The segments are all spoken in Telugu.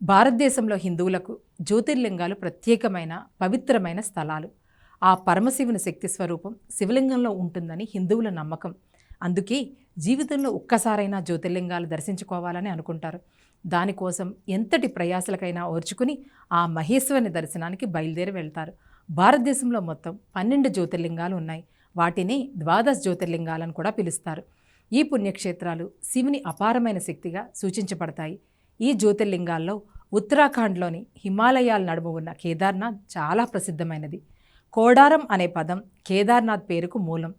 భారతదేశంలో హిందువులకు జ్యోతిర్లింగాలు ప్రత్యేకమైన పవిత్రమైన స్థలాలు. ఆ పరమశివుని శక్తి స్వరూపం శివలింగంలో ఉంటుందని హిందువుల నమ్మకం. అందుకే జీవితంలో ఒక్కసారైనా జ్యోతిర్లింగాలు దర్శించుకోవాలని అనుకుంటారు. దానికోసం ఎంతటి ప్రయాసలకైనా ఓర్చుకుని ఆ మహేశ్వరుని దర్శనానికి బయలుదేరి వెళ్తారు. భారతదేశంలో మొత్తం పన్నెండు జ్యోతిర్లింగాలు ఉన్నాయి. వాటిని ద్వాదశ జ్యోతిర్లింగాలను కూడా పిలుస్తారు. ఈ పుణ్యక్షేత్రాలు శివుని అపారమైన శక్తిగా సూచించబడతాయి. ఈ జ్యోతిర్లింగాల్లో ఉత్తరాఖండ్లోని హిమాలయాల నడుమ ఉన్న కేదార్నాథ్ చాలా ప్రసిద్ధమైనది. కోడారం అనే పదం కేదార్నాథ్ పేరుకు మూలం.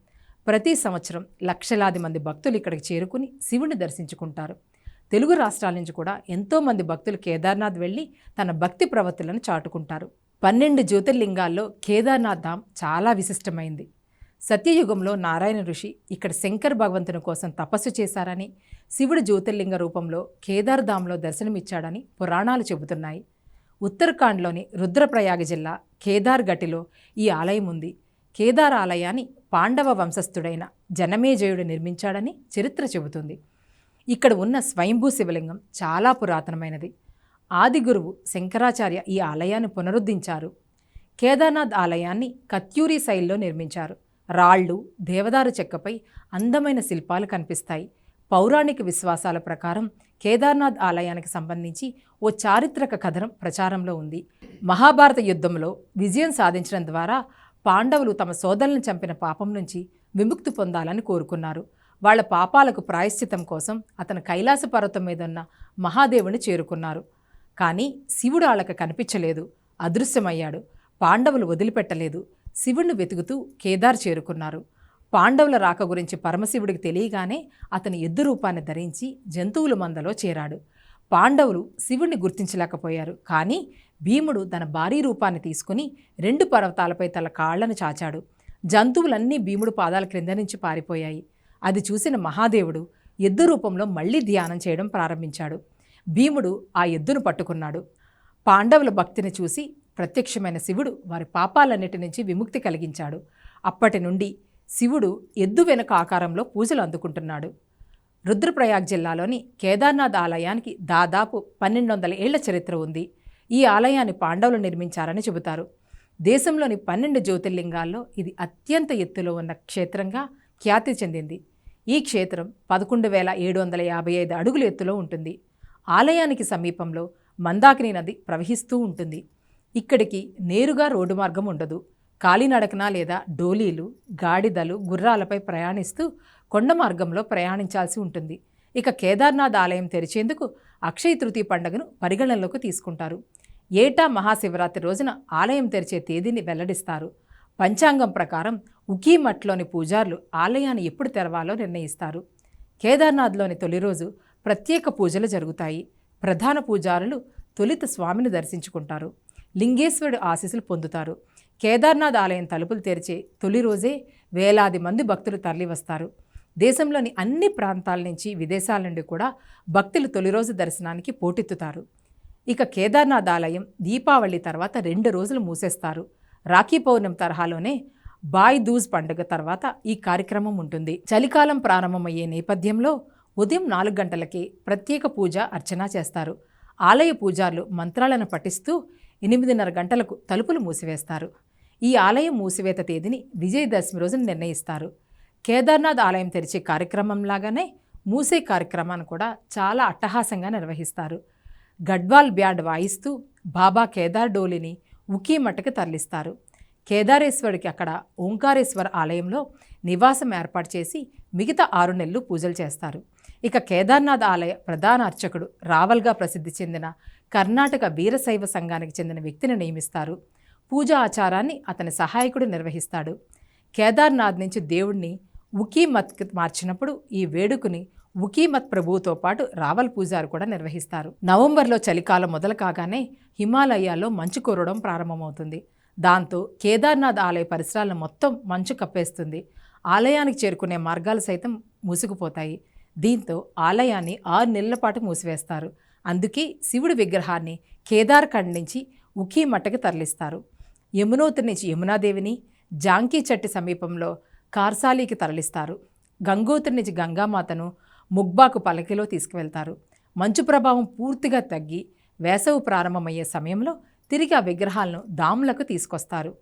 ప్రతి సంవత్సరం లక్షలాది మంది భక్తులు ఇక్కడికి చేరుకుని శివుని దర్శించుకుంటారు. తెలుగు రాష్ట్రాల నుంచి కూడా ఎంతోమంది భక్తులు కేదార్నాథ్ వెళ్ళి తన భక్తి ప్రవృత్తులను చాటుకుంటారు. పన్నెండు జ్యోతిర్లింగాల్లో కేదార్నాథ్ ధామ్ చాలా విశిష్టమైంది. సత్యయుగంలో నారాయణ ఋషి ఇక్కడ శంకర్ భగవంతుని కోసం తపస్సు చేశారని శివుడు జ్యోతిర్లింగ రూపంలో కేదార్ధాంలో దర్శనమిచ్చాడని పురాణాలు చెబుతున్నాయి. ఉత్తరాఖండ్లోని రుద్రప్రయాగ జిల్లా కేదార్ గటిలో ఈ ఆలయం ఉంది. కేదార్ ఆలయాన్ని పాండవ వంశస్థుడైన జనమేజయుడు నిర్మించాడని చరిత్ర చెబుతుంది. ఇక్కడ ఉన్న స్వయంభూ శివలింగం చాలా పురాతనమైనది. ఆది గురువు శంకరాచార్య ఈ ఆలయాన్ని పునరుద్ధరించారు కేదార్నాథ్ ఆలయాన్ని కత్యూరి శైలిలో నిర్మించారు. రాళ్ళు దేవదారు చెక్కపై అందమైన శిల్పాలు కనిపిస్తాయి. పౌరాణిక విశ్వాసాల ప్రకారం కేదార్నాథ్ ఆలయానికి సంబంధించి ఓ చారిత్రక కథనం ప్రచారంలో ఉంది. మహాభారత యుద్ధంలో విజయం సాధించడం ద్వారా పాండవులు తమ సోదరులను చంపిన పాపం నుంచి విముక్తి పొందాలని కోరుకున్నారు. వాళ్ళ పాపాలకు ప్రాయశ్చితం కోసం అతను కైలాస పర్వతం మీద ఉన్న మహాదేవుని చేరుకున్నారు. కానీ శివుడు వాళ్ళకి కనిపించలేదు. అదృశ్యమయ్యాడు. పాండవులు వదిలిపెట్టలేదు. శివుణ్ణి వెతుకుతూ కేదార్ చేరుకున్నారు. పాండవుల రాక గురించి పరమశివుడికి తెలియగానే అతని ఎద్దు రూపాన్ని ధరించి జంతువుల మందలో చేరాడు. పాండవులు శివుణ్ణి గుర్తించలేకపోయారు. కానీ భీముడు తన భారీ రూపాన్ని తీసుకుని రెండు పర్వతాలపై తన కాళ్ళను చాచాడు. జంతువులన్నీ భీముడు పాదాల క్రింద నుంచి పారిపోయాయి. అది చూసిన మహాదేవుడు ఎద్దు రూపంలో మళ్ళీ ధ్యానం చేయడం ప్రారంభించాడు. భీముడు ఆ ఎద్దును పట్టుకున్నాడు. పాండవుల భక్తిని చూసి ప్రత్యక్షమైన శివుడు వారి పాపాలన్నిటి నుంచి విముక్తి కలిగించాడు. అప్పటి నుండి శివుడు ఎద్దు వెనుక ఆకారంలో పూజలు అందుకుంటున్నాడు. రుద్రప్రయాగ్ జిల్లాలోని కేదార్నాథ్ ఆలయానికి దాదాపు పన్నెండు వందల ఏళ్ళ చరిత్ర ఉంది. ఈ ఆలయాన్ని పాండవులు నిర్మించారని చెబుతారు. దేశంలోని పన్నెండు జ్యోతిర్లింగాల్లో ఇది అత్యంత ఎత్తులో ఉన్న క్షేత్రంగా ఖ్యాతి చెందింది. ఈ క్షేత్రం పదకొండు వేల ఏడు వందల యాభై ఐదు అడుగుల ఎత్తులో ఉంటుంది. ఆలయానికి సమీపంలో మందాకిని నది ప్రవహిస్తూ ఉంటుంది. ఇక్కడికి నేరుగా రోడ్డు మార్గం ఉండదు. కాలినడకన లేదా డోలీలు గాడిదలు గుర్రాలపై ప్రయాణిస్తూ కొండ మార్గంలో ప్రయాణించాల్సి ఉంటుంది. ఇక కేదార్నాథ్ ఆలయం తెరిచేందుకు అక్షయ తృతీయ పండుగను పరిగణనలోకి తీసుకుంటారు. ఏటా మహాశివరాత్రి రోజున ఆలయం తెరిచే తేదీని వెల్లడిస్తారు. పంచాంగం ప్రకారం ఉకీమట్లోని పూజారులు ఆలయాన్ని ఎప్పుడు తెరవాలో నిర్ణయిస్తారు. కేదార్నాథ్లోని తొలి రోజు ప్రత్యేక పూజలు జరుగుతాయి. ప్రధాన పూజారులు తొలిత స్వామిని దర్శించుకుంటారు. లింగేశ్వరుడు ఆశీస్సులు పొందుతారు. కేదార్నాథ్ ఆలయం తలుపులు తెరిచే తొలి రోజే వేలాది మంది భక్తులు తరలివస్తారు. దేశంలోని అన్ని ప్రాంతాల నుంచి విదేశాల నుండి కూడా భక్తులు తొలి రోజు దర్శనానికి పోటెత్తుతారు. ఇక కేదార్నాథ్ ఆలయం దీపావళి తర్వాత రెండు రోజులు మూసేస్తారు. రాఖీ పౌర్ణమి తరహాలోనే బాయ్ దూజ్ పండుగ తర్వాత ఈ కార్యక్రమం ఉంటుంది. చలికాలం ప్రారంభమయ్యే నేపథ్యంలో ఉదయం నాలుగు గంటలకే ప్రత్యేక పూజ అర్చన చేస్తారు. ఆలయ పూజారులు మంత్రాలను పఠిస్తూ ఎనిమిదిన్నర గంటలకు తలుపులు మూసివేస్తారు. ఈ ఆలయం మూసివేత తేదీని విజయదశమి రోజున నిర్ణయిస్తారు. కేదార్నాథ్ ఆలయం తెరిచే కార్యక్రమం లాగానే మూసే కార్యక్రమాన్ని కూడా చాలా అట్టహాసంగా నిర్వహిస్తారు. గడ్వాల్ బ్యాండ్ వాయిస్తూ బాబా కేదార్ డోలిని ఉకీమట్టకి తరలిస్తారు. కేదారేశ్వరుడికి అక్కడ ఓంకారేశ్వర ఆలయంలో నివాసం ఏర్పాటు చేసి మిగతా ఆరు నెలలు పూజలు చేస్తారు. ఇక కేదార్నాథ్ ఆలయ ప్రధాన అర్చకుడు రావల్గా ప్రసిద్ధి చెందిన కర్ణాటక వీరశైవ సంఘానికి చెందిన వ్యక్తిని నియమిస్తారు. పూజా ఆచారాన్ని అతని సహాయకుడు నిర్వహిస్తాడు. కేదార్నాథ్ నుంచి దేవుణ్ణి ఉకీమత్ మార్చినప్పుడు ఈ వేడుకని ఉకీమత్ ప్రభువుతో పాటు రావల్ పూజారు కూడా నిర్వహిస్తారు. నవంబర్లో చలికాలం మొదలు కాగానే హిమాలయాల్లో మంచు కురవడం ప్రారంభమవుతుంది. దాంతో కేదార్నాథ్ ఆలయ పరిసరాలను మొత్తం మంచు కప్పేస్తుంది. ఆలయానికి చేరుకునే మార్గాలు సైతం మూసుకుపోతాయి. దీంతో ఆలయాన్ని ఆరు నెలల పాటు మూసివేస్తారు. అందుకే శివుడి విగ్రహాన్ని కేదార్ఖండ్ నుంచి ఉఖీ మట్టకి తరలిస్తారు. యమునోత్రి నుంచి యమునాదేవిని జాంకీ చెట్టు సమీపంలో కార్సాలీకి తరలిస్తారు. గంగోత్రి నుంచి గంగామాతను ముగ్బాకు పలకిలో తీసుకువెళ్తారు. మంచు ప్రభావం పూర్తిగా తగ్గి వేసవి ప్రారంభమయ్యే సమయంలో తిరిగి ఆ విగ్రహాలను దాములకు తీసుకొస్తారు.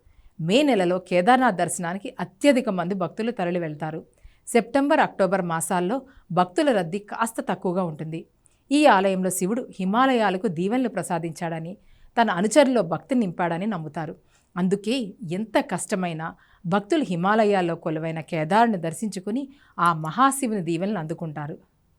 మే నెలలో కేదార్నాథ్ దర్శనానికి అత్యధిక మంది భక్తులు తరలి వెళ్తారు సెప్టెంబర్ అక్టోబర్ మాసాల్లో భక్తుల రద్దీ కాస్త తక్కువగా ఉంటుంది. ఈ ఆలయంలో శివుడు హిమాలయాలకు దీవెనలు ప్రసాదించాడని తన అనుచరుల్లో భక్తి నింపాడని నమ్ముతారు. అందుకే ఎంత కష్టమైనా భక్తులు హిమాలయాల్లో కొలువైన కేదార్ని దర్శించుకుని ఆ మహాశివుని దీవెనలు అందుకుంటారు.